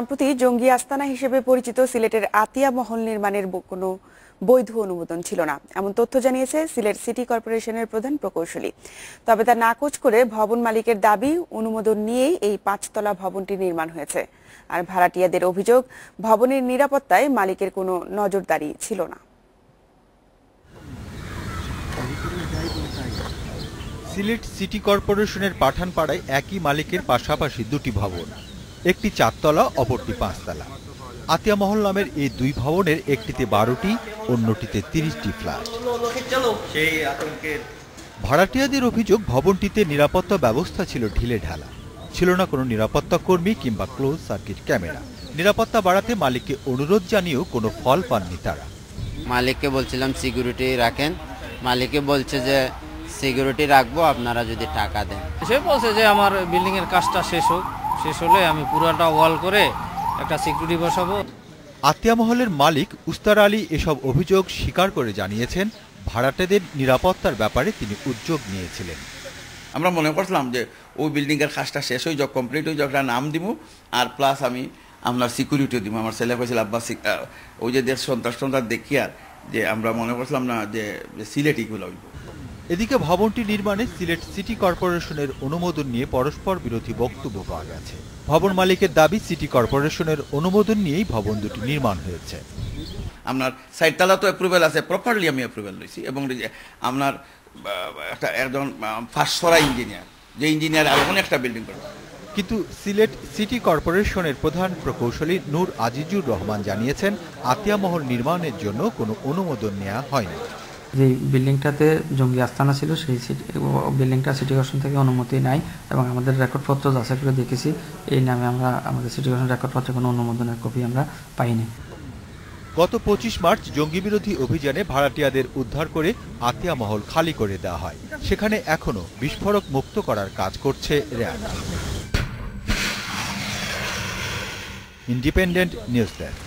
সম্প্রতি জঙ্গি আস্তানা হিসেবে পরিচিত সিলেটের আতিয়া মহল নির্মাণের কোনো বৈধ অনুমোদন ছিল না। এমন তথ্য জানিয়েছে সিলেট সিটি কর্পোরেশনের প্রধান প্রকৌশলী। তবে তা নাকচ করে ভবন মালিকের দাবি, অনুমোদন নিয়েই এই পাঁচতলা ভবনটি নির্মাণ হয়েছে। আর ভাড়াটিয়াদের অভিযোগ, ভবনের নিরাপত্তায় মালিকের কোনো নজরদারি ছিল না। সিলেট সিটি কর্পোরেশনের পাঠানপাড়ায় একই মালিকের পাশাপাশি দুটি ভবন। একটি চারতলা অপরটি পাঁচতলা। আতিয়া মহল নামের এই দুই ভবনের একটিতে বারোটি অন্যটিতে তিরিশটি ফ্ল্যাট। ভাড়াটিয়াদের অভিযোগ ভবনটিতে নিরাপত্তা ব্যবস্থা ছিল ঢিলে ঢালা। ছিল না কোনো নিরাপত্তা কর্মী কিংবা ক্লোজ সার্কিট ক্যামেরা। নিরাপত্তা বাড়াতে মালিককে অনুরোধ জানিয়েও কোনো ফল পাননি তারা। মালিককে বলছিলাম সিকিউরিটি রাখেন। মালিকে বলছে যে সিকিউরিটি রাখব আপনারা যদি টাকা দেন। সে বলছে যে আমার বিল্ডিং এর কাজটা শেষ হোক। শেষ হলে আমি পুরোটা ওয়াল করে একটা সিকিউরিটি বসাবো। আতিয়া মহলের মালিক উস্তার আলী এসব অভিযোগ স্বীকার করে জানিয়েছেন ভাড়াটেদের নিরাপত্তার ব্যাপারে তিনি উদ্যোগ নিয়েছিলেন। আমরা মনে করছিলাম যে ওই বিল্ডিংয়ের কাজটা শেষ হয়ে যাক কমপ্লিট হয়ে যাক একটা নাম দিব আর প্লাস আমি আপনার সিকিউরিটিও দিব আমার ছেলে কয়েছিল আব্বা ওই যে দেশ সন্ত্রাস সন্ত্রাস দেখি আর যে আমরা মনে করছিলাম না যে যে সিলেটিগুলো হইব। এদিকে ভবনটি নির্মাণে সিলেট সিটি কর্পোরেশনের অনুমোদন নিয়ে পরস্পর বিরোধী বক্তব্য পাওয়া গেছে। ভবন মালিকের দাবি সিটি কর্পোরেশনের অনুমোদন নিয়েই ভবন দুটি নির্মাণ হয়েছে। আপনার সাইডতলা তো অ্যাপ্রুভেল আছে প্রপারলি আমি অ্যাপ্রুভেল লইছি এবং আপনার একটা একজন ফার্স্ট সরা ইঞ্জিনিয়ার যে ইঞ্জিনিয়ার আর একটা বিল্ডিং করবে। কিন্তু সিলেট সিটি কর্পোরেশনের প্রধান প্রকৌশলী নূর আজিজুর রহমান জানিয়েছেন আতিয়া মহল নির্মাণের জন্য কোনো অনুমোদন নেওয়া হয়নি। যে বিল্ডিংটাতে জঙ্গি আস্তানা ছিল, সেই বিল্ডিংটা সিটি কর্পোরেশন থেকে অনুমতি নাই এবং আমাদের রেকর্ডপত্র যাচাই করে দেখেছি। এই নামে আমরা, আমাদের সিটি কর্পোরেশন রেকর্ডপত্রে কোনো অনুমোদনের কপি আমরা পাইনি। গত পঁচিশ মার্চ জঙ্গি বিরোধী অভিযানে ভাড়াটিয়াদের উদ্ধার করে আতিয়া মহল খালি করে দেওয়া হয়। সেখানে এখনও বিস্ফোরক মুক্ত করার কাজ করছে র্যাব। Independent news desk.